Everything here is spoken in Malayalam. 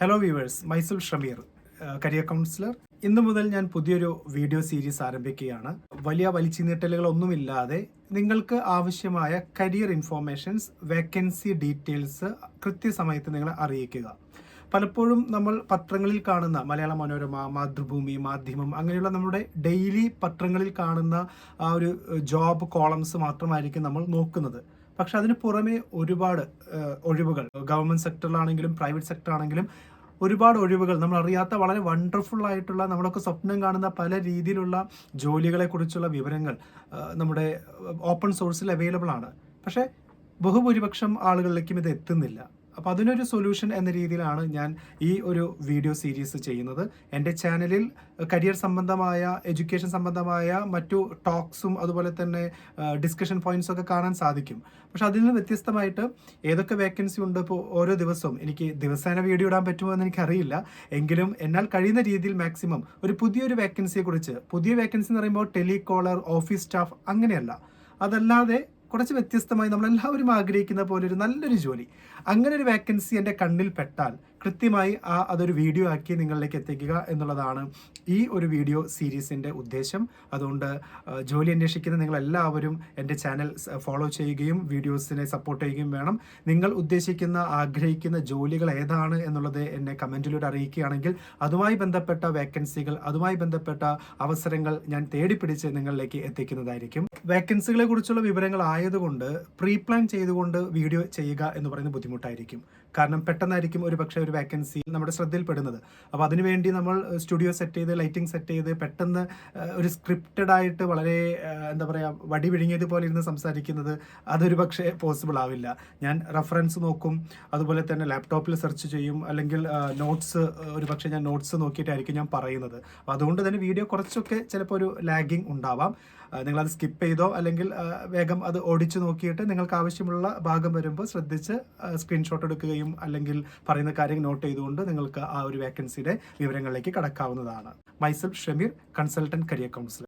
Hello viewers Maisul Shameer career counsellor ഇന്നു മുതൽ ഞാൻ പുതിയൊരു വീഡിയോ സീരീസ് ആരംഭിക്കുകയാണ്. വലിയ വലിച്ചുനീട്ടലുകളൊന്നുമില്ലാതെ നിങ്ങൾക്ക് ആവശ്യമായ കരിയർ ഇൻഫോർമേഷൻസ് വേക്കൻസി ഡീറ്റെയിൽസ് കൃത്യസമയത്ത് നിങ്ങളെ അറിയിക്കുക. പലപ്പോഴും നമ്മൾ പത്രങ്ങളിൽ കാണുന്ന മലയാള മനോരമ മാതൃഭൂമി മാധ്യമം അങ്ങനെയുള്ള നമ്മുടെ ഡെയിലി പത്രങ്ങളിൽ കാണുന്ന ആ ഒരു ജോബ് കോളംസ് മാത്രമായിരിക്കും നമ്മൾ നോക്കുന്നത്. പക്ഷെ അതിന് പുറമെ ഒരുപാട് ഒഴിവുകൾ. ഗവൺമെന്റ് സെക്ടറിലാണെങ്കിലും പ്രൈവറ്റ് സെക്ടർ ആണെങ്കിലും ഒരുപാട് ഒഴിവുകൾ. നമ്മൾ അറിയാത്ത വളരെ വണ്ടർഫുൾ ആയിട്ടുള്ള നമ്മളൊക്കെ സ്വപ്നം കാണുന്ന പല രീതിയിലുള്ള ജോലികളെക്കുറിച്ചുള്ള വിവരങ്ങൾ നമ്മുടെ ഓപ്പൺ സോഴ്സിൽ അവൈലബിൾ ആണ്. പക്ഷേ ബഹുഭൂരിപക്ഷം ആളുകളിലേക്കും ഇത് എത്തുന്നില്ല. അപ്പോൾ അതിനൊരു സൊല്യൂഷൻ എന്ന രീതിയിലാണ് ഞാൻ ഈ ഒരു വീഡിയോ സീരീസ് ചെയ്യുന്നത്. എന്റെ ചാനലിൽ കരിയർ സംബന്ധമായ എഡ്യൂക്കേഷൻ സംബന്ധമായ മറ്റു ടോക്സും അതുപോലെ തന്നെ ഡിസ്കഷൻ പോയിന്റ്സ് ഒക്കെ കാണാൻ സാധിക്കും. പക്ഷെ അതിൽ നിന്ന് വ്യത്യസ്തമായിട്ട് ഏതൊക്കെ വേക്കൻസി ഉണ്ട് ഇപ്പോൾ ഓരോ ദിവസവും? എനിക്ക് ദിവസേന വീഡിയോ ഇടാൻ പറ്റുമോ എന്ന് എനിക്കറിയില്ല. എങ്കിലും എന്നാൽ കഴിയുന്ന രീതിയിൽ മാക്സിമം ഒരു പുതിയൊരു വേക്കൻസിയെക്കുറിച്ച് പുതിയ വേക്കൻസി എന്ന് പറയുമ്പോൾ ടെലികോളർ ഓഫീസ് സ്റ്റാഫ് അങ്ങനെയല്ല. അതല്ലാതെ കുറച്ച് വ്യത്യസ്തമായി നമ്മളെല്ലാവരും ആഗ്രഹിക്കുന്ന പോലെ ഒരു നല്ലൊരു ജോലി. അങ്ങനെ ഒരു വേക്കൻസി എന്റെ കണ്ണിൽ പെട്ടാൽ കൃത്യമായി ആ അതൊരു വീഡിയോ ആക്കി നിങ്ങളിലേക്ക് എത്തിക്കുക എന്നുള്ളതാണ് ഈ ഒരു വീഡിയോ സീരീസിന്റെ ഉദ്ദേശം. അതുകൊണ്ട് ജോലി അന്വേഷിക്കുന്ന നിങ്ങളെല്ലാവരും എന്റെ ചാനൽ ഫോളോ ചെയ്യുകയും വീഡിയോസിനെ സപ്പോർട്ട് ചെയ്യുകയും വേണം. നിങ്ങൾ ഉദ്ദേശിക്കുന്ന ആഗ്രഹിക്കുന്ന ജോലികൾ ഏതാണ് എന്നുള്ളത് എന്നെ കമന്റിലൂടെ അറിയിക്കുകയാണെങ്കിൽ അതുമായി ബന്ധപ്പെട്ട വേക്കൻസികൾ അതുമായി ബന്ധപ്പെട്ട അവസരങ്ങൾ ഞാൻ തേടിപ്പിടിച്ച് നിങ്ങളിലേക്ക് എത്തിക്കുന്നതായിരിക്കും. വേക്കൻസികളെ കുറിച്ചുള്ള വിവരങ്ങൾ ആയതുകൊണ്ട് പ്രീ പ്ലാൻ ചെയ്തുകൊണ്ട് വീഡിയോ ചെയ്യുക എന്ന് പറയുന്നത് ബുദ്ധിമുട്ടായിരിക്കും. കാരണം പെട്ടെന്നായിരിക്കും ഒരു പക്ഷേ ഒരു വേക്കൻസി നമ്മുടെ ശ്രദ്ധയിൽപ്പെടുന്നത്. അപ്പോൾ അതിനുവേണ്ടി നമ്മൾ സ്റ്റുഡിയോ സെറ്റ് ചെയ്ത് ലൈറ്റിംഗ് സെറ്റ് ചെയ്ത് പെട്ടെന്ന് ഒരു സ്ക്രിപ്റ്റഡ് ആയിട്ട് വളരെ എന്താ പറയുക വടി വിഴുങ്ങിയതുപോലെ ഇരുന്ന് സംസാരിക്കുന്നത് അതൊരു പക്ഷേ പോസിബിൾ ആവില്ല. ഞാൻ റെഫറൻസ് നോക്കും അതുപോലെ തന്നെ ലാപ്ടോപ്പിൽ സെർച്ച് ചെയ്യും അല്ലെങ്കിൽ നോട്ട്സ് ഒരു പക്ഷേ ഞാൻ നോട്ട്സ് നോക്കിയിട്ടായിരിക്കും ഞാൻ പറയുന്നത്. അതുകൊണ്ട് തന്നെ വീഡിയോ കുറച്ചൊക്കെ ചിലപ്പോൾ ഒരു ലാഗിങ് ഉണ്ടാവാം. നിങ്ങളത് സ്കിപ്പ് ചെയ്തോ അല്ലെങ്കിൽ വേഗം അത് ഓടിച്ചു നോക്കിയിട്ട് നിങ്ങൾക്ക് ആവശ്യമുള്ള ഭാഗം വരുമ്പോൾ ശ്രദ്ധിച്ച് സ്ക്രീൻഷോട്ട് എടുക്കുകയും അല്ലെങ്കിൽ പറയുന്ന കാര്യം നോട്ട് ചെയ്തുകൊണ്ട് നിങ്ങൾക്ക് ആ ഒരു വേക്കൻസിയുടെ വിവരങ്ങളിലേക്ക് കടക്കാവുന്നതാണ്. Maisal Shameer consultant career counsellor